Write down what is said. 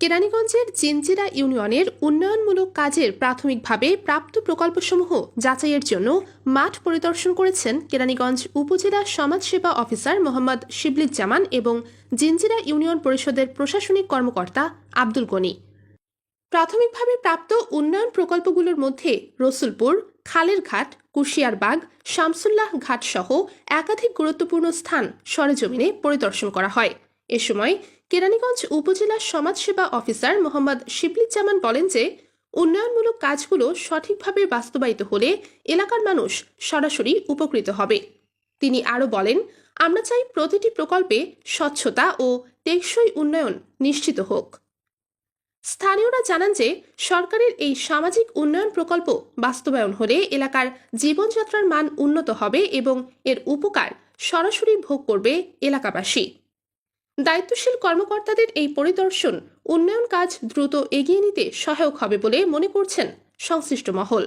কেরানীগঞ্জের জিনজিরা ইউনিয়নের উন্নয়নমূলক কাজের প্রাথমিকভাবে প্রাপ্ত প্রকল্পসমূহ যাচাইয়ের জন্য মাঠ পরিদর্শন করেছেন কেরানীগঞ্জ উপজেলা সমাজসেবা অফিসার মোহাম্মদ শিবলিজ্জামান এবং জিনজিরা ইউনিয়ন পরিষদের প্রশাসনিক কর্মকর্তা আব্দুল গনি। প্রাথমিকভাবে প্রাপ্ত উন্নয়ন প্রকল্পগুলোর মধ্যে রসুলপুর খালের ঘাট কুশিয়ারবাগ, শামসুল্লাহ ঘাট সহ একাধিক গুরুত্বপূর্ণ স্থান সরেজমিনে পরিদর্শন করা হয়। এ সময় কেরানীগঞ্জ উপজেলা সমাজসেবা অফিসার মোহাম্মদ শিবলিজ্জামান বলেন যে, উন্নয়নমূলক কাজগুলো সঠিকভাবে বাস্তবায়িত হলে এলাকার মানুষ সরাসরি উপকৃত হবে। তিনি আরও বলেন, আমরা চাই প্রতিটি প্রকল্পে স্বচ্ছতা ও টেকসই উন্নয়ন নিশ্চিত হোক। স্থানীয়রা জানান যে, সরকারের এই সামাজিক উন্নয়ন প্রকল্প বাস্তবায়ন হলে এলাকার জীবনযাত্রার মান উন্নত হবে এবং এর উপকার সরাসরি ভোগ করবে এলাকাবাসী। দায়িত্বশীল কর্মকর্তাদের এই পরিদর্শন উন্নয়ন কাজ দ্রুত এগিয়ে নিতে সহায়ক হবে বলে মনে করছেন সংশ্লিষ্ট মহল।